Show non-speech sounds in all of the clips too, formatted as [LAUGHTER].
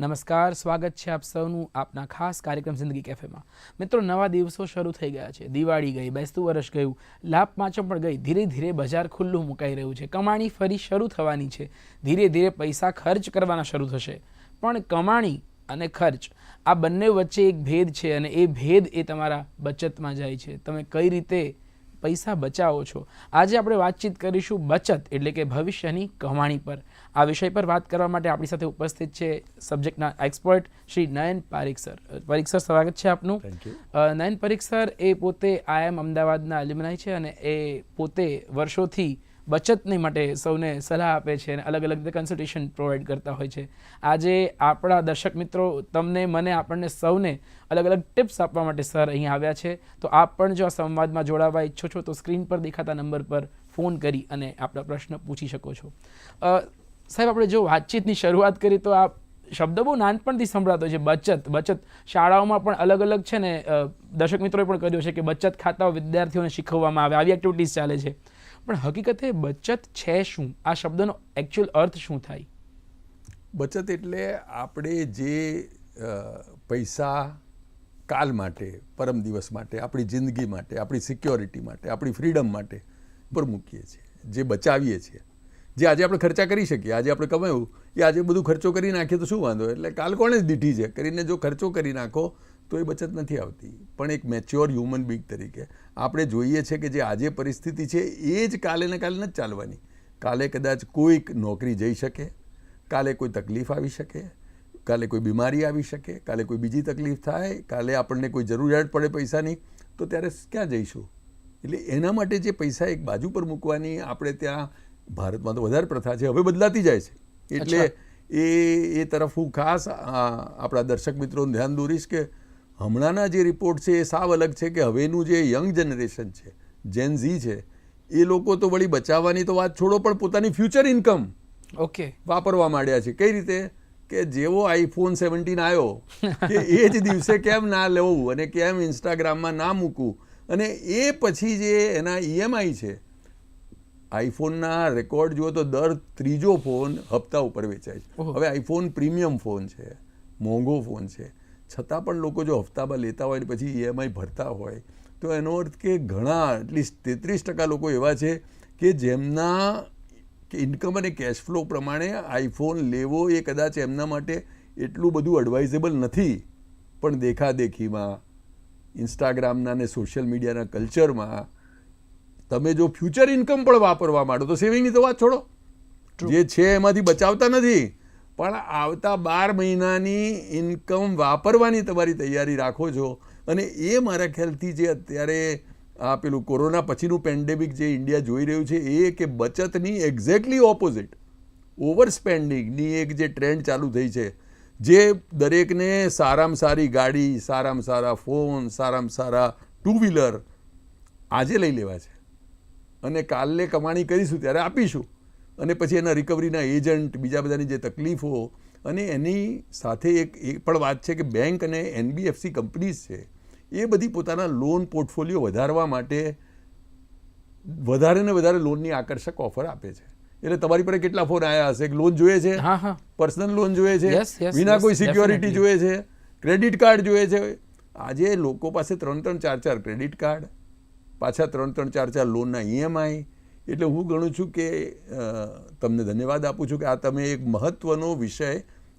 નમસ્કાર, સ્વાગત છે આપ સૌનું આપના ખાસ કાર્યક્રમ જિંદગી કેફેમાં. મિત્રો, નવા દિવસો શરૂ થઈ ગયા છે. દિવાળી ગઈ, બેસતું વર્ષ ગયું, લાભ પાંચમ પણ ગઈ. ધીરે ધીરે બજાર ખુલ્લું મુકાઈ રહ્યું છે. કમાણી ફરી શરૂ થવાની છે. ધીરે ધીરે પૈસા ખર્ચ કરવાના શરૂ થશે. પણ કમાણી અને ખર્ચ, આ બંને વચ્ચે એક ભેદ છે અને એ ભેદ એ તમારા બચતમાં જાય છે. તમે કઈ રીતે પૈસા બચાવો છો? આજે આપણે વાતચીત કરીશું બચત એટલે કે ભવિષ્યની કમાણી પર. આ વિષય પર વાત કરવા માટે આપણી સાથે ઉપસ્થિત છે સબ્જેક્ટના expert Shri Nayan Parikh sir Parikh sir સ્વાગત છે આપનું. નયન પરીખ સર એ પોતે આઈએમ અમદાવાદના એલ્યુમનાઈ છે અને એ પોતે વર્ષોથી બચતની માટે સૌને સલાહ આપે છે અને અલગ અલગ કન્સલ્ટેશન પ્રોવાઈડ કરતા હોય છે. આજે આપણા દર્શક મિત્રો તમને મને આપણને સૌને અલગ અલગ ટિપ્સ આપવા માટે સર અહીં આવ્યા છે. તો આપ પણ જો આ સંવાદમાં જોડાવા ઈચ્છો છો તો સ્ક્રીન પર દેખાતા નંબર પર ફોન કરી અને આપણા પ્રશ્ન પૂછી શકો છો. સાહેબ, આપણે જો વાતચીતની શરૂઆત કરીએ તો આ શબ્દ બહુ નાનપણથી સંભળાતો છે. બચત બચત શાળાઓમાં પણ અલગ અલગ છે ને દર્શક મિત્રોએ પણ કર્યું છે કે બચત ખાતાઓ વિદ્યાર્થીઓને શીખવવામાં આવે. આવી એક્ટિવિટીઝ ચાલે છે. પણ હકીકતે બચત છે શું? આ શબ્દનો એકચ્યુઅલ અર્થ શું થાય? બચત એટલે આપણે જે પૈસા કાલ માટે, પરમ દિવસ માટે, આપણી જિંદગી માટે, આપણી સિક્યોરિટી માટે, આપણી ફ્રીડમ માટે, પર મૂકીએ છીએ. જે બચાવીએ છીએ. જે આજે આપણે ખર્ચા કરી શકીએ, આજે આપણે કમાયું, એ આજે બધું ખર્ચો કરી નાખીએ તો શું વાંધો? એટલે કાલ કોણે જ દીઠી છે? કરીને જો ખર્ચો કરી નાખો, તો એ બચત નથી આવતી. પણ એક મેચ્યોર હ્યુમન બીંગ તરીકે આપણે જોઈએ છે કે જે આજે પરિસ્થિતિ છે, એ જ કાલે ને કાલે નથી ચાલવાની. કાલે કદાચ કોઈક નોકરી જઈ શકે, કાલે કોઈ તકલીફ આવી શકે, કાલે કોઈ બીમારી આવી શકે, કાલે કોઈ બીજી તકલીફ થાય, કાલે આપણને કોઈ જરૂરિયાત પડે પૈસાની, તો ત્યારે ક્યાં જઈશું? એટલે એના માટે જે પૈસા એક બાજુ પર મૂકવાની આપણે ત્યાં ભારતમાં તો વધારે પ્રથા છે હવે બદલાતી જાય છે. એટલે એ એ તરફ હું ખાસ આપણા દર્શક મિત્રોનું ધ્યાન દોરીશ કે હમણાંના જે રિપોર્ટ છે એ સાવ અલગ છે કે હવેનું જે યંગ જનરેશન છે જેન ઝી છે એ લોકો તો વળી બચાવવાની તો વાત છોડો પણ પોતાની ફ્યુચર ઇન્કમ ઓકે. વાપરવા માંડ્યા છે. કઈ રીતે? કે જેવો આઈફોન સેવન્ટીન આવ્યો કે એ જ દિવસે કેમ ના લેવું અને કેમ ઇન્સ્ટાગ્રામમાં ના મૂકવું? અને એ પછી જે એના ઈએમઆઈ છે આઈફોનના રેકોર્ડ જુઓ તો દર ત્રીજો ફોન હપ્તા ઉપર વેચાય છે. હવે આઈફોન પ્રીમિયમ ફોન છે મોંઘો ફોન છે. છતાં પણ લોકો જો હપ્તામાં લેતા હોય ને પછી ઈએમઆઈ ભરતા હોય તો એનો અર્થ કે ઘણા એટલીસ્ટ તેત્રીસ ટકા લોકો એવા છે કે જેમના ઇન્કમ અને કેશ ફ્લો પ્રમાણે આઈફોન લેવો એ કદાચ એમના માટે એટલું બધું એડવાઇઝેબલ નથી. પણ દેખાદેખીમાં ઇન્સ્ટાગ્રામના ને સોશિયલ મીડિયાના કલ્ચરમાં તમે જો ફ્યુચર ઇન્કમ પણ વાપરવા માંડો તો સેવિંગની તો વાત છોડો. જે છે એમાંથી બચાવતા નથી. પણ આવતા બાર મહિનાની ઇન્કમ વાપરવાની તમારી તૈયારી રાખો છો. અને એ મારા ખ્યાલથી જે અત્યારે આ પેલું કોરોના પછીનું પેન્ડેમિક જે ઇન્ડિયા જોઈ રહ્યું છે એ કે બચતની એક્ઝેક્ટલી ઓપોઝિટ ઓવર સ્પેન્ડિંગની એક જે ટ્રેન્ડ ચાલુ થઈ છે જે દરેકને સારામાં સારી ગાડી સારામાં સારા ફોન સારામાં સારા ટુ વ્હીલર આજે લઈ લેવા છે. અને કાલે કમાણી કરીશું ત્યારે આપીશું. અને પછી એના રિકવરીના એજન્ટ બીજા બધાની જે તકલીફો અને એની સાથે એક એ પણ વાત છે કે બેંક અને એનબીએફસી કંપનીઝ છે એ બધી પોતાના લોન પોર્ટફોલિયો વધારવા માટે વધારે ને વધારે લોનની આકર્ષક ઓફર આપે છે. એટલે તમારી પર કેટલા ફોન આવ્યા હશે? લોન જોઈએ છે? પર્સનલ લોન જોઈએ છે? વિના કોઈ સિક્યોરિટી જોઈએ છે? ક્રેડિટ કાર્ડ જોઈએ છે? આજે લોકો પાસે ત્રણ ત્રણ ચાર ચાર ક્રેડિટ કાર્ડ પાછા ત્રણ ત્રણ, ચાર ચાર લોનના ઈએમઆઈ એટલે હું ગણું છું કે તમને ધન્યવાદ આપું છું કે આ તમે એક મહત્વનો વિષય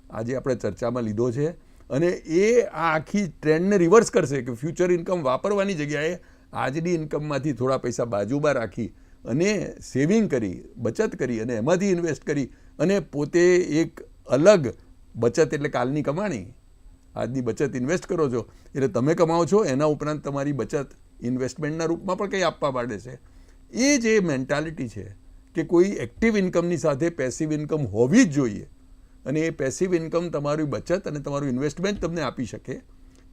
આજે આપણે ચર્ચામાં લીધો છે અને એ આ આખી ટ્રેન્ડને રિવર્સ કરશે કે ફ્યુચર ઇન્કમ વાપરવાની જગ્યાએ આજની ઇન્કમમાંથી થોડા પૈસા બાજુમાં રાખી અને સેવિંગ કરી, બચત કરી અને એમાંથી ઇન્વેસ્ટ કરી અને પોતે એક અલગ બચત એટલે કાલની કમાણી, આજની બચત ઇન્વેસ્ટ કરો છો. એટલે તમે કમાઓ છો, એના ઉપરાંત તમારી બચત ઇન્વેસ્ટમેન્ટના રૂપમાં પણ કંઈ આપવા માંડે છે. એ જે મેન્ટાલિટી છે કે કોઈ એક્ટિવ ઇન્કમની સાથે પેસિવ ઇન્કમ હોવી જ જોઈએ અને એ પેસિવ ઇન્કમ તમારી બચત અને તમારું ઇન્વેસ્ટમેન્ટ તમને આપી શકે.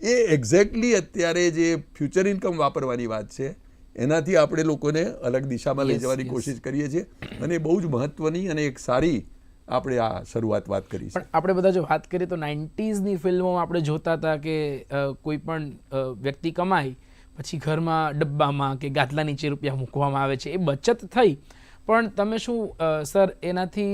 એ એક્ઝેક્ટલી અત્યારે જે ફ્યુચર ઇન્કમ વાપરવાની વાત છે એનાથી આપણે લોકોને અલગ દિશામાં લઈ જવાની કોશિશ કરીએ છીએ અને બહુ જ મહત્વની અને એક સારી આપણે આ શરૂઆત વાત કરી પણ આપણે બધા જો વાત કરીએ તો નાઇન્ટીઝની ફિલ્મોમાં આપણે જોતા હતા કે કોઈ પણ વ્યક્તિ કમાય પછી ઘરમાં ડબ્બામાં કે ગાદલા નીચે રૂપિયા મૂકવામાં આવે છે, એ બચત થઈ. પણ તમે શું સર, એનાથી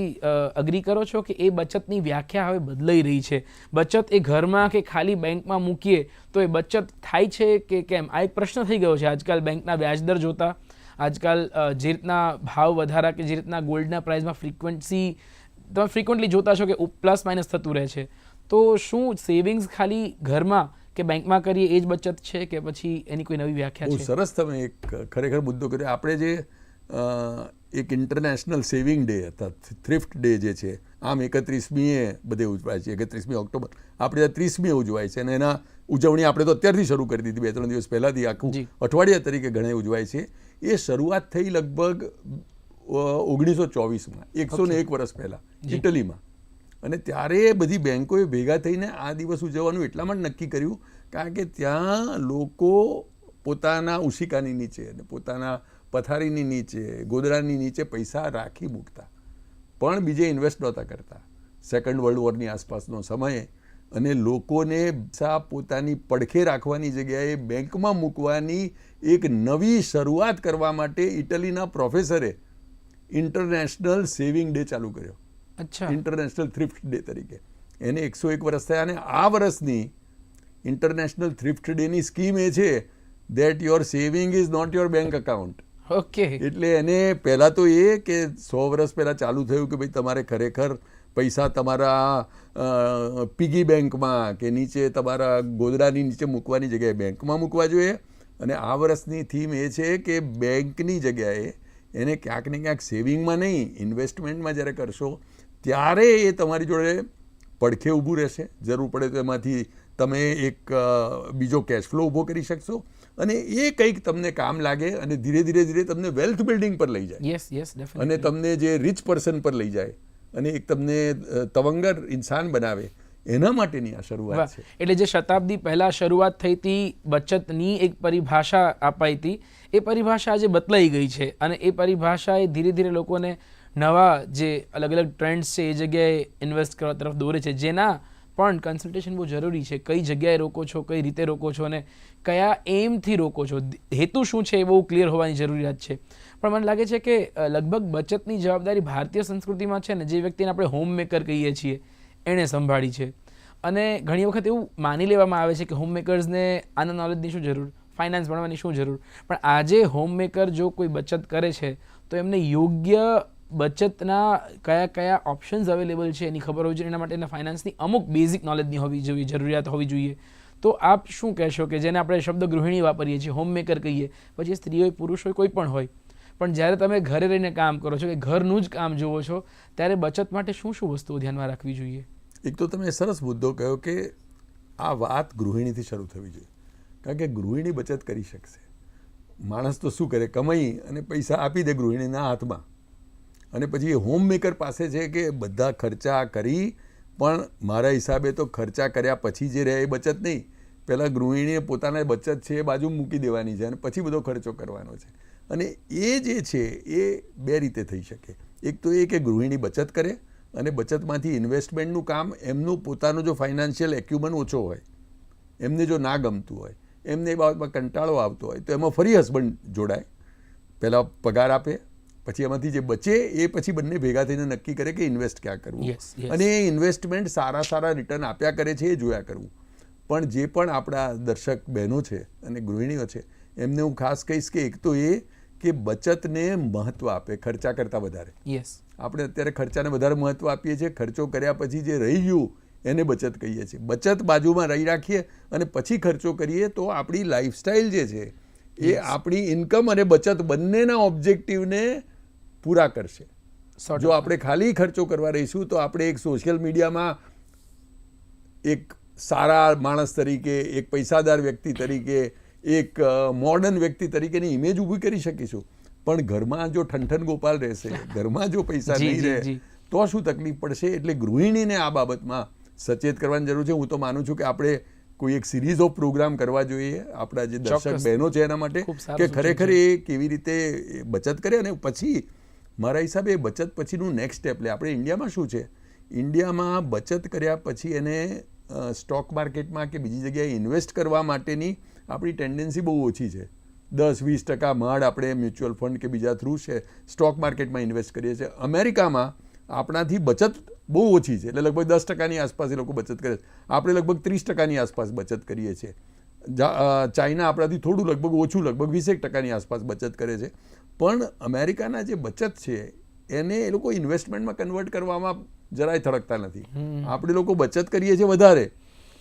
અગ્રી કરો છો કે એ બચતની વ્યાખ્યા હવે બદલાઈ રહી છે? બચત એ ઘરમાં કે ખાલી બેંકમાં મૂકીએ તો એ બચત થાય છે કે કેમ? આ એક પ્રશ્ન થઈ ગયો છે આજકાલ બેંકના વ્યાજદર જોતા. આજકાલ જે રીતના ભાવ વધારા કે જે રીતના ગોલ્ડના પ્રાઇસમાં ફ્રિકવન્સી, તમે ફ્રિકવન્ટલી જોતા છો કે પ્લસ માઇનસ થતું રહે છે. તો શું સેવિંગ્સ ખાલી ઘરમાં કે બેંકમાં કરીએ એ જ બચત છે કે પછી એની કોઈ નવી વ્યાખ્યા છે? સરસ તમે એક ખરેખર મુદ્દો કર્યો. આપણે જે એક ઇન્ટરનેશનલ સેવિંગ ડે હતા થ્રિફ્ટ ડે જે છે આમ એકત્રીસમીએ બધે ઉજવાય છે એકત્રીસમી ઓક્ટોબર. આપણે ત્યાં ત્રીસમીએ ઉજવાય છે અને એના ઉજવણી આપણે તો અત્યારથી શરૂ કરી દીધી બે ત્રણ દિવસ પહેલાંથી આખું અઠવાડિયા તરીકે ઘણા ઉજવાય છે. એ શરૂઆત થઈ લગભગ ઓગણીસો ચોવીસમાં એકસો ને એક વર્ષ પહેલાં ઇટલીમાં. અને ત્યારે બધી બેન્કોએ ભેગા થઈને આ દિવસ ઉજવવાનું એટલા માટે નક્કી કર્યું, કારણ કે ત્યાં લોકો પોતાના ઉશિકાની નીચે અને પોતાના પથારીની નીચે ગોદડાની નીચે પૈસા રાખી મૂકતા. પણ બીજે ઇન્વેસ્ટ નહોતા કરતા. સેકન્ડ વર્લ્ડ વોરની આસપાસનો સમય અને લોકોને પોતાની પડખે રાખવાની જગ્યાએ બેંકમાં મૂકવાની એક નવી શરૂઆત કરવા માટે ઇટલીના પ્રોફેસરે ઇન્ટરનેશનલ સેવિંગ ડે ચાલુ કર્યો. અચ્છા. ઇન્ટરનેશનલ થ્રિફ્ટ ડે તરીકે. એને એકસો એક વર્ષ થયા અને આ વર્ષની ઇન્ટરનેશનલ થ્રિફ્ટ ડેની સ્કીમ એ છે that your saving is not your bank account okay એટલે એને પહેલાં તો એ કે સો વર્ષ પહેલાં ચાલુ થયું કે ભાઈ તમારે ખરેખર પૈસા તમારા પીગી બેંકમાં કે નીચે તમારા ગોદડાની નીચે મૂકવાની જગ્યાએ બેંકમાં મૂકવા જોઈએ. અને આ વર્ષની થીમ એ છે કે બેંકની જગ્યાએ એને ક્યાંક ને ક્યાંક સેવિંગમાં નહીં ઇન્વેસ્ટમેન્ટમાં જ્યારે કરશો ત્યારે એ તમારી જોડે પડખે ઊભું રહેશે. જરૂર પડે તો એમાંથી તમે એક બીજો કેશ ફ્લો ઊભો કરી શકશો અને એ કંઈક તમને કામ લાગે અને ધીરે ધીરે ધીરે તમને વેલ્થ બિલ્ડિંગ પર લઈ જાય. યસ યસ અને તમને જે રિચ પર્સન પર લઈ જાય અને એક તમને તવંગર ઇન્સાન બનાવે એના માટેની આ શરૂઆત છે. એટલે જે શતાબ્દી પહેલાં શરૂઆત થઈ હતી બચતની એક પરિભાષા અપાઈ હતી એ પરિભાષા આજે બદલાઈ ગઈ છે અને એ પરિભાષા એ ધીરે ધીરે લોકોને નવા જે અલગ અલગ ટ્રેન્ડ્સ છે, એ જગ્યાએ ઇન્વેસ્ટ કરવા તરફ દોરે છે. જેના પણ કન્સલ્ટેશન બહુ જરૂરી છે. કઈ જગ્યાએ રોકો છો, કઈ રીતે રોકો છો અને કયા એમથી રોકો છો? હેતુ શું છે એ બહુ ક્લિયર હોવાની જરૂરિયાત છે. પણ મને લાગે છે કે લગભગ બચતની જવાબદારી ભારતીય સંસ્કૃતિમાં છે ને, જે વ્યક્તિને આપણે હોમ મેકર કહીએ છીએ, એણે સંભાળી છે. અને ઘણી વખત એવું માની લેવામાં આવે છે કે હોમ મેકર્સને આના નોલેજની શું જરૂર? ફાઇનાન્સ ભણવાની શું જરૂર? પણ આજે હોમ મેકર જો કોઈ બચત કરે છે, તો એમને યોગ્ય બચતના કયા કયા ઓપ્શન્સ અવેલેબલ છે એની ખબર હોવી જોઈએ. એના માટે ફાઇનાન્સની અમુક બેઝિક નોલેજની હોવી જોઈએ, જરૂરિયાત હોવી જોઈએ. તો આપ શું કહેશો કે જેને આપણે શબ્દ ગૃહિણી વાપરીએ છીએ હોમમેકર કહીએ, પછી સ્ત્રી હોય, પુરુષ હોય, કોઈ પણ હોય. પણ જ્યારે તમે ઘરે રહીને કામ કરો છો કે ઘરનું જ કામ જુઓ છો, ત્યારે બચત માટે શું શું વસ્તુઓ ધ્યાનમાં રાખવી જોઈએ? એક તો તમે સરસ મુદ્દો કહ્યો કે આ વાત ગૃહિણીથી શરૂ થવી જોઈએ. કારણ કે ગૃહિણી બચત કરી શકશે. માણસ તો શું કરે? કમાઈ અને પૈસા આપી દે ગૃહિણીના હાથમાં. અને પછી એ હોમ પાસે છે કે બધા ખર્ચા કરી, પણ મારા હિસાબે તો ખર્ચા કર્યા પછી જે રહે એ બચત નહીં. પહેલાં ગૃહિણીએ પોતાના બચત છે એ બાજુ મૂકી દેવાની છે અને પછી બધો ખર્ચો કરવાનો છે. અને એ જે છે એ બે રીતે થઈ શકે. એક તો એ કે ગૃહિણી બચત કરે અને બચતમાંથી ઇન્વેસ્ટમેન્ટનું કામ એમનું પોતાનું જો ફાઇનાન્શિયલ એક્યુમન ઓછો હોય, એમને જો ના ગમતું હોય, એમને એ બાબતમાં કંટાળો આવતો હોય તો એમાં ફરી હસબન્ડ જોડાય. પહેલાં પગાર આપે પછી એમાંથી જે બચે એ પછી બંને ભેગા થઈને નક્કી કરે કે ઇન્વેસ્ટ ક્યાં કરવું. અને એ ઇન્વેસ્ટમેન્ટ સારા સારા રિટર્ન આપ્યા કરે છે એ જોયા કરવું. પણ જે પણ આપણા દર્શક બહેનો છે અને ગૃહિણીઓ છે એમને હું ખાસ કહીશ કે એક તો એ કે બચતને મહત્ત્વ આપે ખર્ચા કરતાં વધારે. યસ આપણે અત્યારે ખર્ચાને વધારે મહત્ત્વ આપીએ છીએ ખર્ચો કર્યા પછી જે રહી ગયું એને બચત કહીએ છીએ. બચત બાજુમાં રહી રાખીએ અને પછી ખર્ચો કરીએ તો આપણી લાઈફસ્ટાઈલ જે છે એ આપણી ઇન્કમ અને બચત બંનેના ઓબ્જેક્ટિવને પૂરા કરશે. જો આપણે ખાલી ખર્ચો કરવા રહીશું તો આપણે એક સોશિયલ મીડિયામાં એક સારા માણસ તરીકે એક પૈસાદાર વ્યક્તિ તરીકે એક મોડર્ન વ્યક્તિ તરીકેની ઇમેજ ઊભી કરી શકીશું. પણ ઘરમાં જો ઠંઠન ગોપાલ રહેશે ઘરમાં જો પૈસા નહીં રહે તો શું તકલીફ પડશે? એટલે ગૃહિણીને આ બાબતમાં સચેત કરવાની જરૂર છે. હું તો માનું છું કે આપણે કોઈ એક સિરીઝ ઓફ પ્રોગ્રામ કરવા જોઈએ આપણા જે દર્શક. બહેનો છે એના માટે કે ખરેખર એ કેવી રીતે બચત કરે અને પછી મારા હિસાબે બચત પછીનું નેક્સ્ટ સ્ટેપ લે. આપણે ઇન્ડિયામાં શું છે? ઇન્ડિયામાં બચત કર્યા પછી એને સ્ટોક માર્કેટમાં કે બીજી જગ્યાએ ઇન્વેસ્ટ કરવા માટેની આપણી ટેન્ડન્સી બહુ ઓછી છે. દસ, વીસ ટકા માંડ આપણે મ્યુચ્યુઅલ ફંડ કે બીજા થ્રુ છે સ્ટોક માર્કેટમાં ઇન્વેસ્ટ કરીએ છીએ. અમેરિકામાં આપણાથી બચત બહુ ઓછી છે. એટલે લગભગ દસ ટકાની આસપાસ એ લોકો બચત કરે છે. આપણે લગભગ ત્રીસ ટકાની આસપાસ બચત કરીએ છીએ. ચાઇના આપણાથી થોડું લગભગ ઓછું, લગભગ વીસેક ટકાની આસપાસ બચત કરે છે. પણ અમેરિકાના જે બચત છે એને એ લોકો ઇન્વેસ્ટમેન્ટમાં કન્વર્ટ કરવામાં જરાય થડકતા નથી. આપણે લોકો બચત કરીએ છીએ વધારે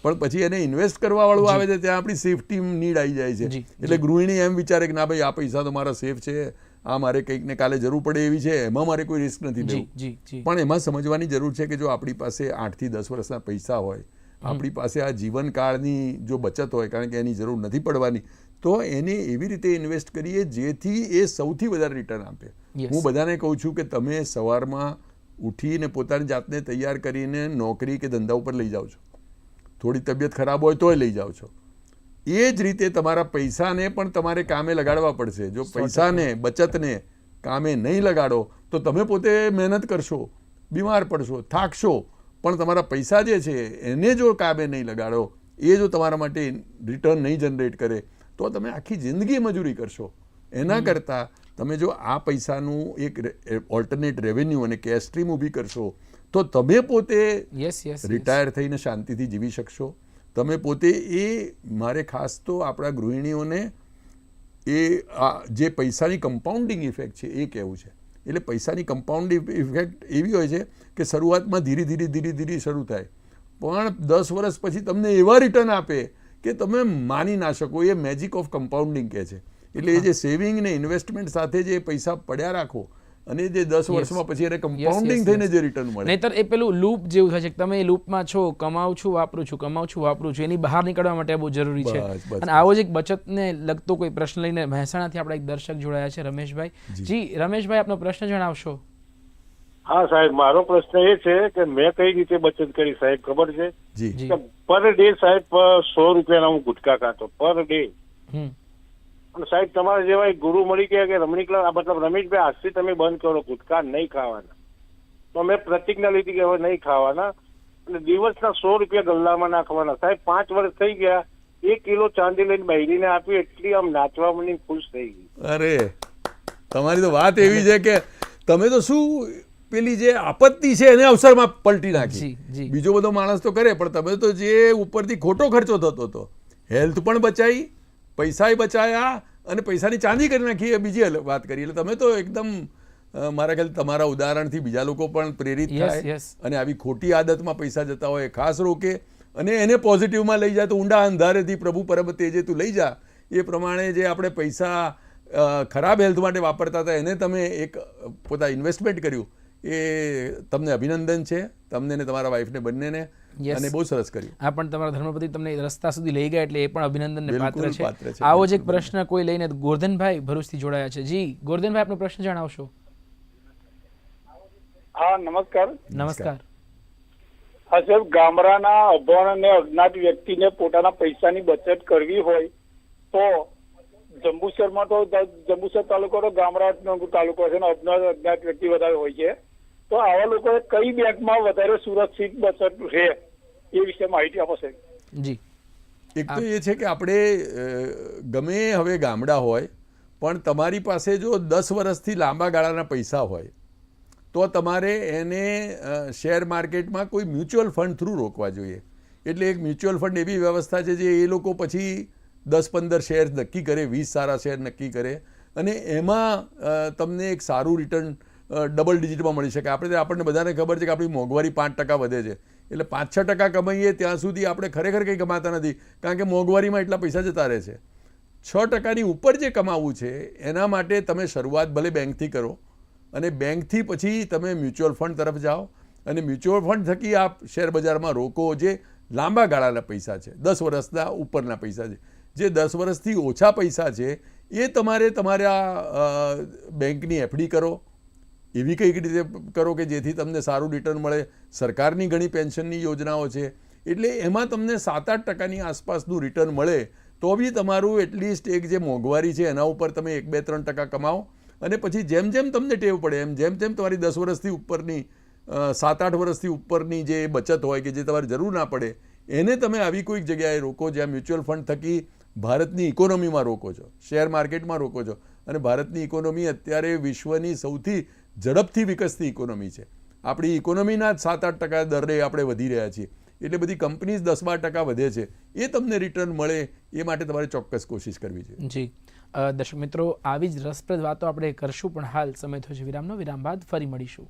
પણ પછી એને ઇન્વેસ્ટ કરવા વાળું આવે છે ત્યાં આપણી સેફટી નીડ આવી જાય છે. એટલે ગૃહિણી એમ વિચારે કે ના ભાઈ આ પૈસા તો મારા સેફ છે આ મારે કંઈક ને કાલે જરૂર પડે એવી છે એમાં મારે કોઈ રિસ્ક નથી લેવું. પણ એમાં સમજવાની જરૂર છે કે જો આપણી પાસે આઠથી દસ વર્ષના પૈસા હોય આપણી પાસે આ જીવનકાળની જો બચત હોય કારણ કે એની જરૂર નથી પડવાની તો એને એવી રીતે ઇન્વેસ્ટ કરીએ જેથી એ સૌથી વધારે રિટર્ન આપે. હું બધાને કહું છું કે તમે સવારમાં ઉઠીને પોતાની જાતને તૈયાર કરીને નોકરી કે ધંધા ઉપર લઈ જાઓ છો. થોડી તબિયત ખરાબ હોય તોય લઈ જાઓ છો. એ જ રીતે તમારા પૈસાને પણ તમારે કામે લગાડવા પડશે. જો પૈસાને બચતને કામે નહીં લગાડો તો તમે પોતે મહેનત કરશો બીમાર પડશો થાકશો. પણ તમારા પૈસા જે છે એને જો કામે નહીં લગાડો એ જો તમારા માટે રિટર્ન નહીં જનરેટ કરે તો તમે આખી જિંદગી મજૂરી કરશો. એના કરતાં તમે જો આ પૈસાનું એક ઓલ્ટરનેટ રેવન્યુ અને કેશ સ્ટ્રીમ ઊભી કરશો તો તમે પોતે યસ યસ રિટાયર થઈને શાંતિથી જીવી શકશો. તમે પોતે એ મારે ખાસ તો આપણા ગૃહિણીઓને એ આ જે પૈસાની કમ્પાઉન્ડિંગ ઇફેક્ટ છે એ કહેવું છે. એટલે પૈસાની કમ્પાઉન્ડ ઇફેક્ટ એવી હોય છે કે શરૂઆતમાં ધીરે ધીરે ધીરે ધીરે શરૂ થાય. પણ દસ વર્ષ પછી તમને એવા રિટર્ન આપે કે તમે માની ના શકો એ મેજિક ઓફ કમ્પાઉન્ડિંગ કહે છે. એટલે એ જે સેવિંગ ને ઇન્વેસ્ટમેન્ટ સાથે જે પૈસા પડ્યા રાખો અને જે દસ વર્ષમાં પછી એને કમ્પાઉન્ડિંગ થઈને જે રિટર્ન મળે. નહીતર એ પેલું લૂપ જેવું થાય છે તમે એ લૂપમાં છો કમાઉં છું વાપરું છું કમાઉં છું વાપરું છું એની બહાર નીકળવા માટે બહુ જરૂરી છે. અને આવો જ એક બચતને લગતો કોઈ પ્રશ્ન લઈને મહેસાણાથી આપણા એક દર્શક જોડાયા છે રમેશભાઈ. જી રમેશભાઈ આપનો પ્રશ્ન જણાવશો. હા સાહેબ મારો પ્રશ્ન એ છે કે મેં કઈ રીતે બચત કરી સાહેબ ખબર છે? કે પર ડે સાહેબ સો રૂપિયાના હું ગુટકા ખાતો પર ડે. હમ. અને સાહેબ તમારા જેવા એક ગુરુ મળી ગયા કે રમણીકલા ક્લાસ મતલબ રમેશભાઈ આજથી તમે બંધ કરો ગુટકા નહીં ખાવાના. તો મેં પ્રતિજ્ઞા લીધી કે હવે નહીં ખાવાના. અને દિવસના સો રૂપિયા ગલ્લામાં નાખવાના. સાહેબ પાંચ વર્ષ થઈ ગયા એક કિલો ચાંદી લઈને બહેરીને આપી એટલી આમ નાચવા મને ખુશ થઈ ગઈ. અરે તમારી તો વાત એવી છે કે તમે તો શું પેલી જે આપત્તિ છે એને અવસરમાં પલટી નાખી. બીજો બધો માણસ તો કરે પણ તમે તો જે ઉપરથી ખોટો ખર્ચો થતો હતો હેલ્થ પણ બચાવી પૈસાય બચાયા અને પૈસાની ચાંદી કરી નાખી એ બીજી વાત કરી. એટલે તમે તો એકદમ મારા ખ્યાલ તમારા ઉદાહરણથી બીજા લોકો પણ પ્રેરિત થાય અને આવી ખોટી આદતમાં પૈસા જતા હોય ખાસ રોકે અને એને પોઝિટિવમાં લઈ જાય તો ઊંડા અંધારેથી પ્રભુ પરમ તેજે તું લઈ જા. એ પ્રમાણે જે આપણે પૈસા ખરાબ હેલ્થ માટે વાપરતા હતા એને તમે એક પોતા ઇન્વેસ્ટમેન્ટ કર્યું. એ તમને અભિનંદન છે. તમને ને તમારા વાઈફને બંનેને. અને બહુ સરસ કર્યું. આ પણ તમારા ધર્મપતિ તમને રસ્તા સુધી લઈ ગયા એટલે એ પણ અભિનંદનને પાત્ર પાત્ર છે. આવો જ એક પ્રશ્ન કોઈ લઈને ગોરધનભાઈ ભરૂચથી જોડાયા છે. જી ગોરધનભાઈ આપનો પ્રશ્ન જણાવશો. હા નમસ્કાર. નમસ્કાર. હા સાહેબ ગામડાના અભણ અને અજ્ઞાત વ્યક્તિને પોતાના પૈસાની બચત કરવી હોય તો જંબુસરમાં તો જંબુસર તાલુકો તો ગામડા તાલુકો છે ને અજ્ઞાત અજ્ઞાત વ્યક્તિ વધારે હોય છે. તો આવા લોકોએ કઈ બેંકમાં વધારે સુરક્ષિત બચત રહે એ વિશે માહિતી આપો સાહેબ. જી. એક તો એ છે કે આપણે ગમે હવે ગામડા હોય પણ તમારી પાસે જો દસ વર્ષથી લાંબા ગાળાના પૈસા હોય તો તમારે એને શેર માર્કેટમાં કોઈ મ્યુચ્યુઅલ ફંડ થ્રુ રોકવા જોઈએ. એટલે એક મ્યુચ્યુઅલ ફંડ એવી વ્યવસ્થા છે જે એ લોકો પછી દસ પંદર શેર નક્કી કરે વીસ સારા શેર નક્કી કરે. અને એમાં તમને એક સારું રિટર્ન ડબલ ડિજિટમાં મળી શકે. આપણે આપણને બધાને ખબર છે કે આપણી મોંઘવારી પાંચ ટકા વધે છે. એટલે પાંચ છ ટકા કમાઈએ ત્યાં સુધી આપણે ખરેખર કંઈ કમાતા નથી. કારણ કે મોંઘવારીમાં એટલા પૈસા જતા રહે છે. છ ટકાની ઉપર જે કમાવવું છે, એના માટે તમે શરૂઆત ભલે બેંકથી કરો અને બેંકથી પછી તમે મ્યુચ્યુઅલ ફંડ તરફ જાઓ અને મ્યુચ્યુઅલ ફંડ થકી આપ શેર બજારમાં રોકો જે લાંબા ગાળાના પૈસા છે. દસ વર્ષના ઉપરના પૈસા છે. જે દસ વર્ષથી ઓછા પૈસા છે, એ તમારે તમારા બેંકની એફડી કરો. એવી કંઈક રીતે કરો કે જેથી તમને સારું રિટર્ન મળે. સરકારની ઘણી પેન્શનની યોજનાઓ છે. એટલે એમાં તમને સાત આઠ ટકાની આસપાસનું રિટર્ન મળે, તો બી તમારું એટલીસ્ટ એક જે મોંઘવારી છે એના ઉપર તમે એક બે ત્રણ ટકા કમાઓ અને પછી જેમ જેમ તમને ટેવ પડે, એમ જેમ જેમ તમારી દસ વર્ષથી ઉપરની સાત આઠ વર્ષથી ઉપરની જે બચત હોય કે જે તમારે જરૂર ના પડે, એને તમે આવી કોઈક જગ્યાએ રોકો જ્યાં મ્યુચ્યુઅલ ફંડ થકી ભારતની ઇકોનોમીમાં રોકો છો, શેર માર્કેટમાં રોકો છો. અને ભારતની ઇકોનોમી અત્યારે વિશ્વની સૌથી ઝડપથી વિકસતી ઇકોનોમી છે. આપણી ઇકોનોમીના જ સાત આઠ ટકા દરે આપણે વધી રહ્યા છીએ. એટલે બધી કંપનીઝ દસ બાર ટકા વધે છે. એ તમને રિટર્ન મળે, એ માટે તમારે ચોક્કસ કોશિશ કરવી જોઈએ જી. દર્શક મિત્રો, આવી જ રસપ્રદ વાતો આપણે કરશું, પણ હાલ સમય છે વિરામનો. વિરામ બાદ ફરી મળીશું.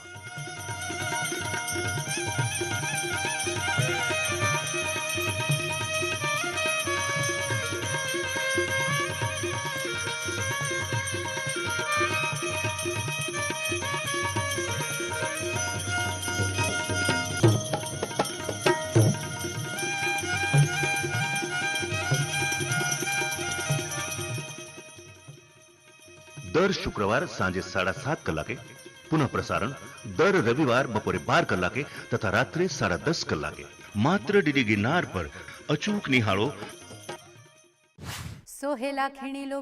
દર શુક્રવાર સાંજે સાડા સાત કલાકે, પુનઃ પ્રસારણ દર રવિવાર બપોરે બાર કલાકે તથા રાત્રે સાડા દસ કલાકે. માત્ર ડીડી ગિરનાર પર અચૂક નિહાળો. સોહેલા ખીણીલો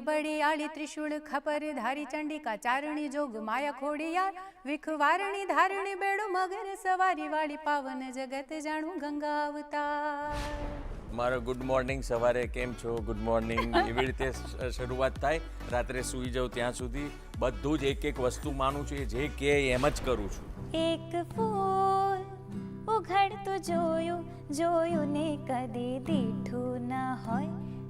આળી ત્રિશુળ ખપર ધારી ચંડિકા ચારણી જોગ માયા ખોડિયાર વિખવારણી ધારણી બેડો મગર સવારી વાળી પાવન જગત જાણું ગંગા અવતાર. મારો ગુડ મોર્નિંગ સવારે કેમ છો? ગુડ મોર્નિંગ [LAUGHS] એવી રીતે શરૂઆત થાય રાત્રે સૂઈ જાઉં ત્યાં સુધી. બધું જ એક એક વસ્તુ માનું છું જે કે એમ જ કરું છું. એક ફૂલ ઉઘડતું જોયું જોયું ને કદી દીઠું ના હોય.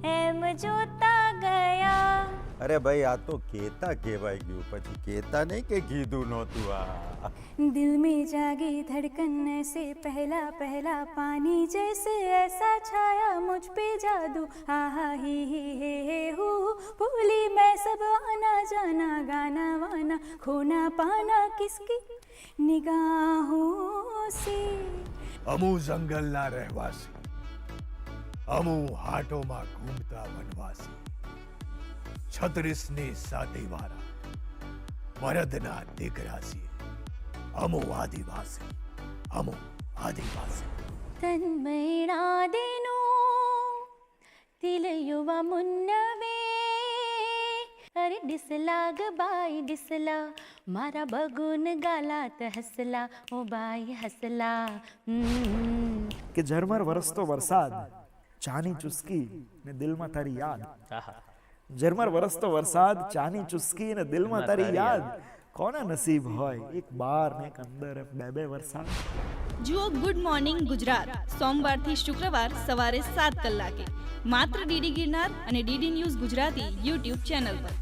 એમ જોતા ગયા અરે ભાઈ આ તો કેતા કહેવાય ગયું પછી કેતા નહીં કે કીધું નહોતું આ दिल में जागी धड़कन से पहला पहला पानी जैसे ऐसा छाया मुझ पे जादू आहा ही ही हे हे हू भूली मैं सब आना जाना गाना वाना खोना पाना किसकी निगाहों से અમુ જંગલના રહેવાસી અમુ હાટોમાં ઘૂમતા વનવાસી છત્રીસની સાતીવાળા મરદના દીકરા છીએ અમુ આદિવાસી અમુ આદિવાસી. તન્મયણા દેનું તિલ યુવા મુન્નવે. અરે ડિસલા ગ બાઈ ડિસલા મારા બગુન ગાલાત હસલા ઓ બાઈ હસલા. કે ઝરમર વરસતો વરસાદ ચાની ચુસ્કી ને દિલમાં તારી યાદ. ઝરમર વરસતો વરસાદ ચાની ચુસ્કી ને દિલમાં તારી યાદ. કોના નસીબ હોય? એક બાર ને એક અંદર એમ બે બે વરસાદ. જુઓ ગુડ મોર્નિંગ ગુજરાત. સોમવારથી શુક્રવાર સવારે સાત કલાકે. માત્ર ડીડી ગિરનાર અને DD news Gujarati YouTube channel પર.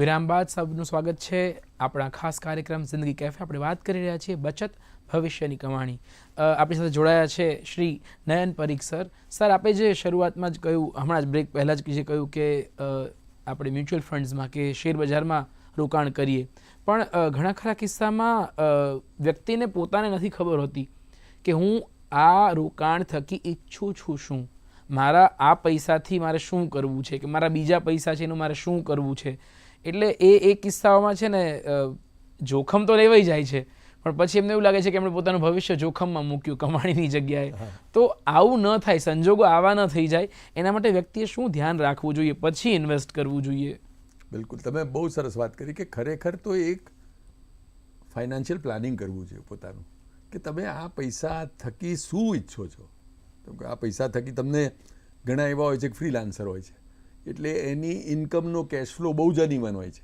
વિરામ બાદ સૌનું સ્વાગત છે આપણા ખાસ કાર્યક્રમ જિંદગી કેફે. આપણે વાત કરી રહ્યા છીએ બચત ભવિષ્યની કમાણી. આપણી સાથે જોડાયા છે શ્રી નયન પરીખ સર. સર, આપે જે શરૂઆતમાં જ કહ્યું, હમણાં જ બ્રેક પહેલાં જ જે કહ્યું કે આપણે મ્યુચ્યુઅલ ફંડ્સમાં કે શેર બજારમાં રોકાણ કરીએ. પણ ઘણા ખરા કિસ્સામાં વ્યક્તિને પોતાને નથી ખબર હોતી કે હું આ રોકાણ થકી ઈચ્છું છું શું? મારા આ પૈસાથી મારે શું કરવું છે? કે મારા બીજા પૈસા છે એનું મારે શું કરવું છે? એટલે એ એ કિસ્સાઓમાં છે ને જોખમ તો લેવાઈ જાય છે પણ પછી એમને એવું લાગે છે કે એમણે પોતાનું ભવિષ્ય જોખમમાં મૂક્યું કમાણીની જગ્યાએ. તો આવું ન થાય સંજોગો આવા ન થઈ જાય. એના માટે વ્યક્તિએ શું ધ્યાન રાખવું જોઈએ? પછી ઇન્વેસ્ટ કરવું જોઈએ. બિલકુલ. તમે બહુ સરસ વાત કરી કે ખરેખર તો એક ફાઇનાન્શિયલ પ્લાનિંગ કરવું જોઈએ પોતાનું. કે તમે આ પૈસા થકી શું ઈચ્છો છો? તો આ પૈસા થકી તમને ઘણા એવા હોય છે કે ફ્રીલાન્સર હોય છે. એટલે એની ઇન્કમનો કેશ ફ્લો બહુ જ અનઇવન હોય છે.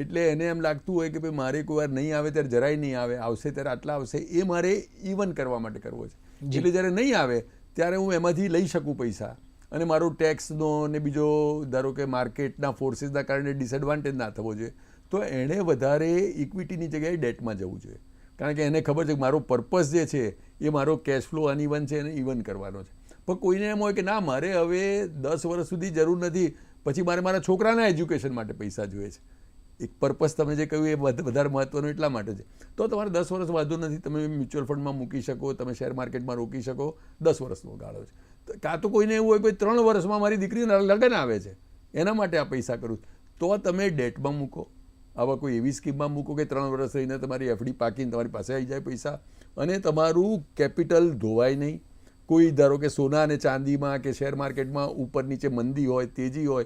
એટલે એને એમ લાગતું હોય કે ભાઈ મારે કોઈ વાર નહીં આવે ત્યારે જરાય નહીં આવે આવશે ત્યારે આટલા આવશે એ મારે ઇવન કરવા માટે કરવો છે. એટલે જ્યારે નહીં આવે ત્યારે હું એમાંથી લઈ શકું પૈસા. અને મારો ટેક્સનો ને બીજો ધારો કે માર્કેટના ફોર્સીસના કારણે ડિસએડવાન્ટેજ ના થવો જોઈએ તો એણે વધારે ઇક્વિટીની જગ્યાએ ડેટમાં જવું જોઈએ. કારણ કે એને ખબર છે કે મારો પર્પઝ જે છે એ મારો કેશ ફ્લો અનઇવન છે એને ઇવન કરવાનો છે. પણ કોઈને એમ હોય કે ના, મારે હવે દસ વર્ષ સુધી જરૂર નથી. પછી મારે મારા છોકરાના એજ્યુકેશન માટે પૈસા જોઈએ છે. એક પર્પસ તમે જે કહ્યું એ વધ- વધારે મહત્ત્વનું એટલા માટે છે. તો તમારે દસ વર્ષ વાંધો નથી, તમે મ્યુચ્યુઅલ ફંડમાં મૂકી શકો, તમે શેર માર્કેટમાં રોકી શકો, દસ વર્ષનો ગાળો છે. કાં તો કોઈને એવું હોય કે ત્રણ વર્ષમાં મારી દીકરીને લગ્ન આવે છે, એના માટે આ પૈસા કરું તો તમે ડેટમાં મૂકો. આવા કોઈ એવી સ્કીમમાં મૂકો કે ત્રણ વર્ષ રહીને તમારી એફડી પાકીને તમારી પાસે આવી જાય પૈસા અને તમારું કેપિટલ ધોવાય નહીં. કોઈ ધારો કે સોના અને ચાંદીમાં કે શેર માર્કેટમાં ઉપર નીચે મંદી હોય, તેજી હોય,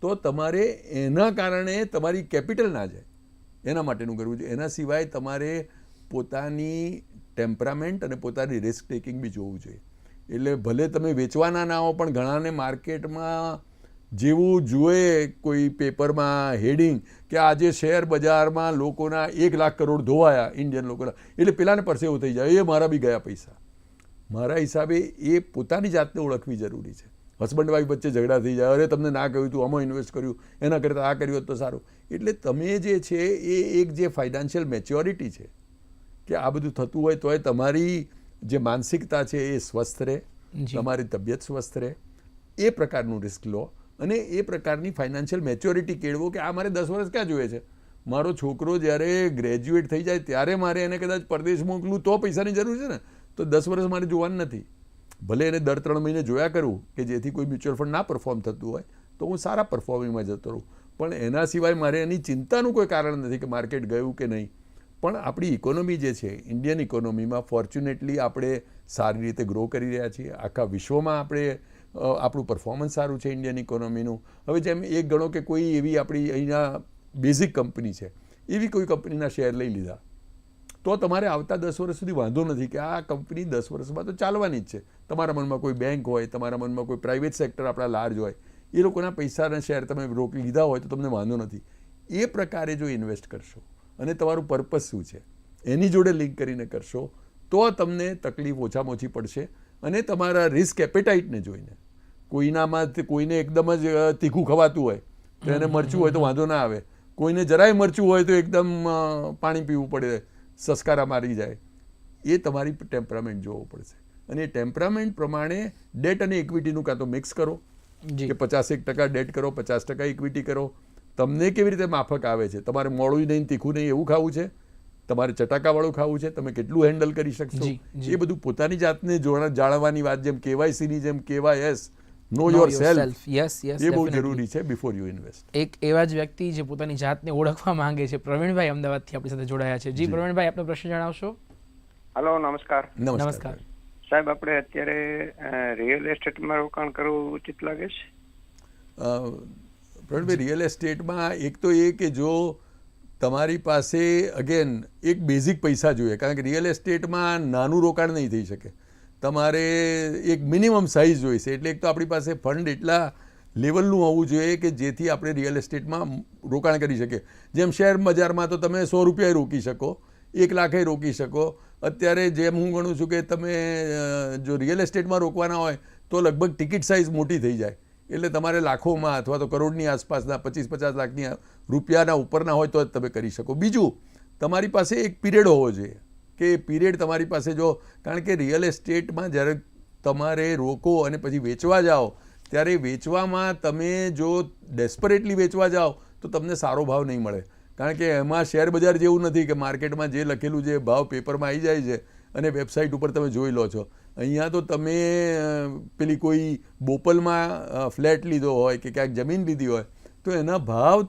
તો તમારે એના કારણે તમારી કેપિટલ ના જાય. એના માટેનું કરવું જોઈએ. એના સિવાય તમારે પોતાની ટેમ્પરામેન્ટ અને પોતાની રિસ્ક ટેકિંગ બી જોવું જોઈએ. એટલે ભલે તમે વેચવાના ના હો, પણ ઘણાને માર્કેટમાં જેવું જુએ કોઈ પેપરમાં હેડિંગ કે આજે શેર બજારમાં લોકોના એક લાખ કરોડ ધોવાયા, ઇન્ડિયન લોકોના. એટલે પેલાને પરસેવો થઈ જાય. એ મારા બી ગયા પૈસા. મારા હિસાબે એ પોતાની જાતને ઓળખવી જરૂરી છે. હસબન્ડ વાઈફ વચ્ચે ઝઘડા થઈ જાય અરે તમને ના કહ્યું તું આમાં ઇન્વેસ્ટ કર્યું એના કરતાં આ કર્યું તો સારું. એટલે તમે જે છે એ એક જે ફાઇનાન્શિયલ મેચ્યોરિટી છે કે આ બધું થતું હોય તોય તમારી જે માનસિકતા છે એ સ્વસ્થ રહે તમારી તબિયત સ્વસ્થ રહે એ પ્રકારનું રિસ્ક લો અને એ પ્રકારની ફાઇનાન્શિયલ મેચ્યોરિટી કેળવો કે આ મારે દસ વર્ષ ક્યાં જોઈએ છે? મારો છોકરો જ્યારે ગ્રેજ્યુએટ થઈ જાય ત્યારે મારે એને કદાચ પરદેશ મોકલું તો પૈસાની જરૂર છે ને? તો દસ વર્ષ મારે જોવાનું નથી. ભલે એને દર ત્રણ મહિને જોયા કરું કે જેથી કોઈ મ્યુચ્યુઅલ ફંડ ના પરફોર્મ થતું હોય, તો હું સારા પરફોર્મિંગમાં જતો રહું. પણ એના સિવાય મારે એની ચિંતાનું કોઈ કારણ નથી કે માર્કેટ ગયું કે નહીં. પણ આપણી ઇકોનોમી જે છે ઇન્ડિયન ઇકોનોમીમાં ફોર્ચ્યુનેટલી આપણે સારી રીતે ગ્રો કરી રહ્યા છીએ. આખા વિશ્વમાં આપણે આપણું પરફોર્મન્સ સારું છે ઇન્ડિયન ઇકોનોમીનું હવે જેમ એક ગણો કે કોઈ એવી આપણી અહીંયા બેઝિક કંપની છે, એવી કોઈ કંપનીના શેર લઈ લીધા. તો તમારે આવતા દસ વર્ષ સુધી વાંધો નથી કે આ કંપની દસ વર્ષમાં તો ચાલવાની જ છે. તમારા મનમાં કોઈ બેંક હોય, તમારા મનમાં કોઈ પ્રાઇવેટ સેક્ટર આપણા લાર્જ હોય, એ લોકોના પૈસાના શેર તમે રોકી લીધા હોય તો તમને વાંધો નથી. એ પ્રકારે જો ઇન્વેસ્ટ કરશો અને તમારું પર્પઝ શું છે, એની જોડે લિંક કરીને કરશો, તો તમને તકલીફ ઓછામાં ઓછી પડશે અને તમારા રિસ્ક એપેટાઇટને જોઈને. કોઈનામાં કોઈને એકદમ જ તીખું ખવાતું હોય, તો એને મરચું હોય તો વાંધો ના આવે. કોઈને જરાય મરચું હોય તો એકદમ પાણી પીવું પડે. સસ્કારા મારી જાય. એ તમારી ટેમ્પરામેન્ટ જોવો પડશે. અને એ ટેમ્પરામેન્ટ પ્રમાણે ડેટ અને ઇક્વિટીનું કાં તો મિક્સ કરો. કે પચાસેક ટકા ડેટ કરો પચાસ ટકા ઇક્વિટી કરો. તમને કેવી રીતે માફક આવે છે? તમારે મોડું નહીં તીખું નહીં એવું ખાવું છે? તમારે ચટાકાવાળું ખાવું છે? તમે કેટલું હેન્ડલ કરી શકશો. એ બધું પોતાની જાતને જોડા- જાળવવાની વાત જેમ કેવાયસીની જેમ K Y S. Know your self yes yes એ બહુ જરૂરી છે બિફોર યુ ઇન્વેસ્ટ એક એવા જ વ્યક્તિ જે પોતાની જાતને ઓળખવા માંગે છે પ્રવીણભાઈ અમદાવાદથી આપણી સાથે જોડાયા છે. જી. પ્રવીણભાઈ આપનો પ્રશ્ન જણાવશો? હેલો નમસ્કાર. નમસ્કાર. સાહેબ આપણે અત્યારે રિયલ એસ્ટેટમાં રોકાણ કરવું ઉચિત લાગે છે? અ, પ્રવીણભાઈ રિયલ એસ્ટેટમાં એક તો એ કે જો તમારી પાસે અગેન એક બેઝિક પૈસા જોઈએ. કારણ કે રિયલ એસ્ટેટમાં નાનું રોકાણ નહીં થઈ શકે. તમારે એક મિનિમમ સાઇઝ જોઈશે. એટલે એક તો આપણી પાસે ફંડ એટલા લેવલનું હોવું જોઈએ કે જેથી આપણે રિયલ એસ્ટેટમાં રોકાણ કરી શકીએ. જેમ શેર બજારમાં તો તમે સો રૂપિયા રોકી શકો, એક લાખે રોકી શકો. અત્યારે જેમ હું ગણું છું કે તમે જો રિયલ એસ્ટેટમાં રોકવાના હોય તો લગભગ ટિકિટ સાઇઝ મોટી થઈ જાય. એટલે તમારે લાખોમાં અથવા તો કરોડની આસપાસના પચીસ પચાસ લાખની રૂપિયાના ઉપરના હોય તો જ તમે કરી શકો. બીજું, તમારી પાસે એક પીરિયડ હોવો જોઈએ. કે એ પીરિયડ તમારી પાસે જો, કારણ કે રિયલ એસ્ટેટમાં જ્યારે તમારે રોકો અને પછી વેચવા જાઓ, ત્યારે વેચવામાં તમે જો ડેસ્પરેટલી વેચવા જાઓ, તો તમને સારો ભાવ નહીં મળે. કારણ કે એમાં શેર બજાર જેવું નથી કે માર્કેટમાં જે લખેલું જે ભાવ પેપરમાં આવી જાય છે અને વેબસાઇટ ઉપર તમે જોઈ લો છો. અહીંયા તો તમે પેલી કોઈ બોપલમાં ફ્લેટ લીધો હોય કે ક્યાંક જમીન લીધી હોય, તો એના ભાવ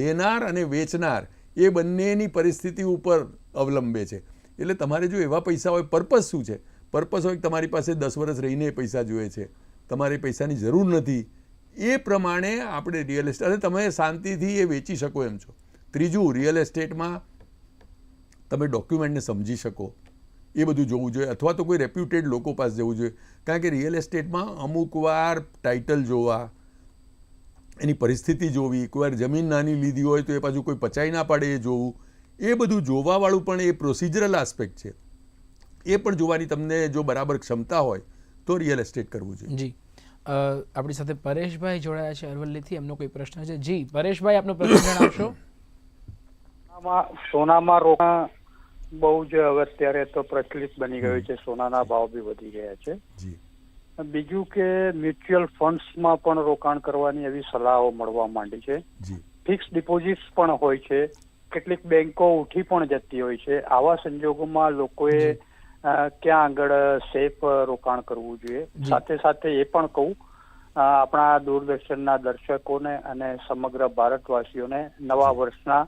લેનાર અને વેચનાર એ બંનેની પરિસ્થિતિ ઉપર અવલંબે છે. એટલે તમારે જો એવા પૈસા હોય પર્પઝ શું છે? પર્પઝ હોય તમારી પાસે દસ વર્ષ રહીને એ પૈસા જોઈએ છે. તમારે પૈસાની જરૂર નથી. એ પ્રમાણે આપણે રિયલ એસ્ટેટ અને તમે શાંતિથી એ વેચી શકો એમ છો. ત્રીજું રિયલ એસ્ટેટમાં તમે ડોક્યુમેન્ટને સમજી શકો. એ બધું જોવું જોઈએ. અથવા તો કોઈ રેપ્યુટેડ લોકો પાસે જવું જોઈએ. કારણ કે રિયલ એસ્ટેટમાં અમુક વાર ટાઇટલ જોવા, એની પરિસ્થિતિ જોવી, કોઈ વાર જમીન નાની લીધી હોય તો એ પાછું કોઈ પચાઈ ના પાડે એ જોવું. એ બધું જોવાવાળું પણ એ પ્રોસિજરલ આસ્પેક્ટ છે. એ પણ જોવાની તમને જો બરાબર ક્ષમતા હોય તો રિયલ એસ્ટેટ કરવું જોઈએ. જી. આપણી સાથે પરેશભાઈ જોડાયા છે અરવલ્લીથી. એમનો કોઈ પ્રશ્ન છે? જી પરેશભાઈ આપનો પ્રશ્ન જણાવશો? સોનામાં સોનામાં રોકાણ બહુ જ હવે અત્યારે તો પ્રચલિત બની ગયું છે. સોનાના ભાવ બી વધી ગયા છે. બીજું કે મ્યુચ્યુઅલ ફંડ્સમાં પણ રોકાણ કરવાની એવી સલાહો મળવા માંડી છે. ફિક્સ ડિપોઝિટ્સ પણ હોય છે. કેટલીક બેંકો ઉઠી પણ જતી હોય છે. આવા સંજોગોમાં લોકોએ ક્યાં આગળ સેફ રોકાણ કરવું જોઈએ? સાથે સાથે એ પણ કહું આપણા દૂરદર્શનના દર્શકોને અને સમગ્ર ભારતવાસીઓને નવા વર્ષના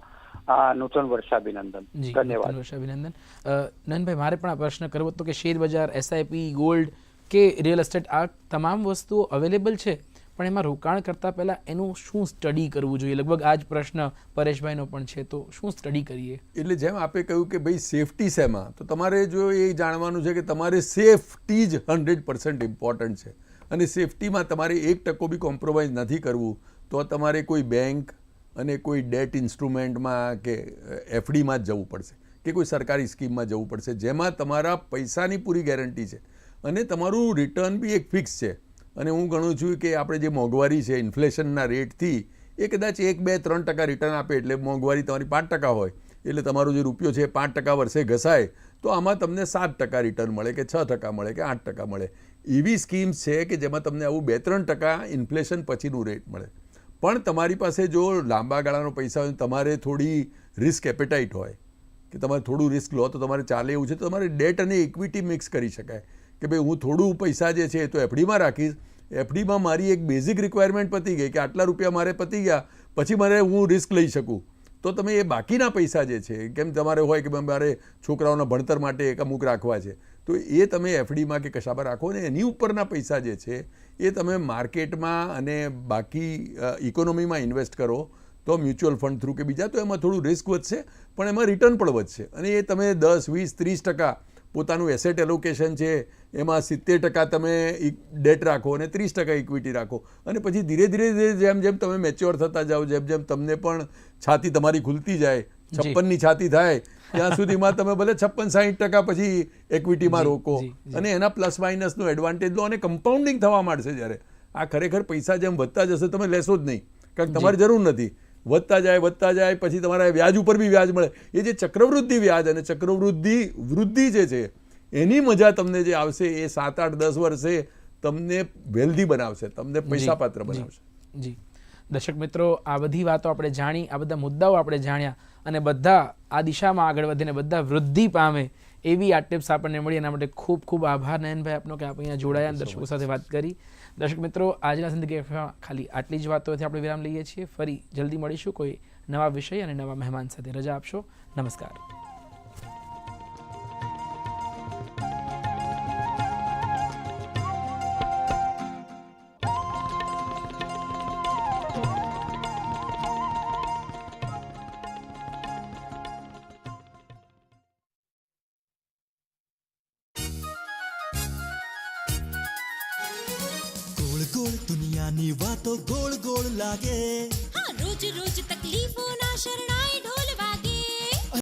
નૂતન વર્ષાભિનંદન. ધન્યવાદ. વર્ષાભિનંદન. અ, મારે પણ આ પ્રશ્ન કરવો હતો કે શેર બજાર એસઆઈપી ગોલ્ડ કે રિયલ એસ્ટેટ આ તમામ વસ્તુઓ અવેલેબલ છે? પણ એમાં રોકાણ કરતાં પહેલાં એનું શું સ્ટડી કરવું જોઈએ? લગભગ આ જ પ્રશ્ન પરેશભાઈનો પણ છે, તો શું સ્ટડી કરીએ? એટલે જેમ આપે કહ્યું કે ભાઈ સેફટી શેમાં, તો તમારે જો એ જાણવાનું છે કે તમારે સેફટી જ હંડ્રેડ પર્સન્ટ ઇમ્પોર્ટન્ટ છે. અને સેફટીમાં તમારે એક ટકો બી કોમ્પ્રોમાઇઝ નથી કરવું. તો તમારે કોઈ બેંક અને કોઈ ડેટ ઇન્સ્ટ્રુમેન્ટમાં કે એફડીમાં જ જવું પડશે. કે કોઈ સરકારી સ્કીમમાં જવું પડશે. જેમાં તમારા પૈસાની પૂરી ગેરંટી છે. અને તમારું રિટર્ન બી એક ફિક્સ છે. અને હું ગણું છું કે આપણે જે મોંઘવારી છે ઇન્ફ્લેશનના રેટથી એ કદાચ એક, બે, ત્રણ ટકા રિટર્ન આપે એટલે મોંઘવારી તમારી પાંચ ટકા હોય. એટલે તમારો જે રૂપિયો છે પાંચ ટકા વર્ષે ઘસાય, તો આમાં તમને સાત ટકા રિટર્ન મળે કે છ ટકા મળે કે આઠ ટકા મળે. એવી સ્કીમ્સ છે કે જેમાં તમને આવું બે, ત્રણ ટકા ઇન્ફ્લેશન પછીનું રેટ મળે. પણ તમારી પાસે જો લાંબા ગાળાનો પૈસા હોય, તમારે થોડી રિસ્ક એપેટાઇટ હોય, કે તમારે થોડું રિસ્ક લો, તો તમારે ચાલે એવું છે, તો તમારે ડેટ અને ઇક્વિટી મિક્સ કરી શકાય. કે ભાઈ હું થોડું પૈસા જે છે એ તો એફડીમાં રાખીશ. એફડીમાં મારી એક બેઝિક રિક્વાયરમેન્ટ પતી ગઈ કે આટલા રૂપિયા મારે પતી ગયા, પછી મારે હું રિસ્ક લઈ શકું. તો તમે એ બાકીના પૈસા જે છે, કેમ તમારે હોય કે મારે છોકરાઓના ભણતર માટે એક અમુક રાખવા છે, તો એ તમે એફડીમાં કે કશામાં રાખો ને એની ઉપરના પૈસા જે છે, એ તમે માર્કેટમાં અને બાકી ઇકોનોમીમાં ઇન્વેસ્ટ કરો, તો મ્યુચ્યુઅલ ફંડ થ્રુ કે બીજા, તો એમાં થોડું રિસ્ક વધશે, પણ એમાં રિટર્ન પણ વધશે. અને એ તમે દસ, વીસ, ત્રીસ ટકા પોતાનું એસેટ એલોકેશન છે એમાં સિત્તેર ટકા તમે ડેટ રાખો અને ત્રીસ ટકા ઇક્વિટી રાખો. અને પછી ધીરે ધીરે ધીરે જેમ જેમ તમે મેચ્યોર થતા જાઓ જેમ જેમ તમને પણ છાતી તમારી ખુલતી જાય છપ્પનની છાતી થાય ત્યાં સુધીમાં તમે ભલે છપ્પન સાહીઠ ટકા પછી એક્વિટીમાં રોકો. અને એના પ્લસ માઇનસનો એડવાન્ટેજ લો અને કમ્પાઉન્ડિંગ થવા માંડશે જ્યારે. આ ખરેખર પૈસા જેમ વધતા જશે તમે લેશો જ નહીં. કારણ કે તમારે જરૂર નથી. વધતા જાય વધતા જાય પછી તમારા વ્યાજ ઉપર બી વ્યાજ મળે. એ જે ચક્રવૃદ્ધિ વ્યાજ અને ચક્રવૃદ્ધિ વૃદ્ધિ જે છે એની મજા તમને જે આવશે એ સાત આઠ દસ વર્ષે તમને વેલ્ધી બનાવશે તમને પૈસાપાત્ર બનાવશે. જી. દર્શક મિત્રો આ બધી વાતો આપણે જાણી આ બધા મુદ્દાઓ આપણે જાણ્યા અને બધા આ દિશામાં આગળ વધીને બધા વૃદ્ધિ પામે એવી આ ટિપ્સ આપણને મળી. એના માટે ખૂબ ખૂબ આભાર નયનભાઈ આપનો કે આપ અહીંયા જોડાયા દર્શકો સાથે વાત કરી. દર્શક મિત્રો, આજના જિંદગી એફએમમાં ખાલી આટલી જ વાતોથી આપણે વિરામ લઈએ છીએ. ફરી જલ્દી મળીશું કોઈ નવા વિષય અને નવા મહેમાન સાથે. રજા આપશો. નમસ્કાર. એની વાતો ગોળ ગોળ લાગે. હા રોજ રોજ તકલીફોના શરણા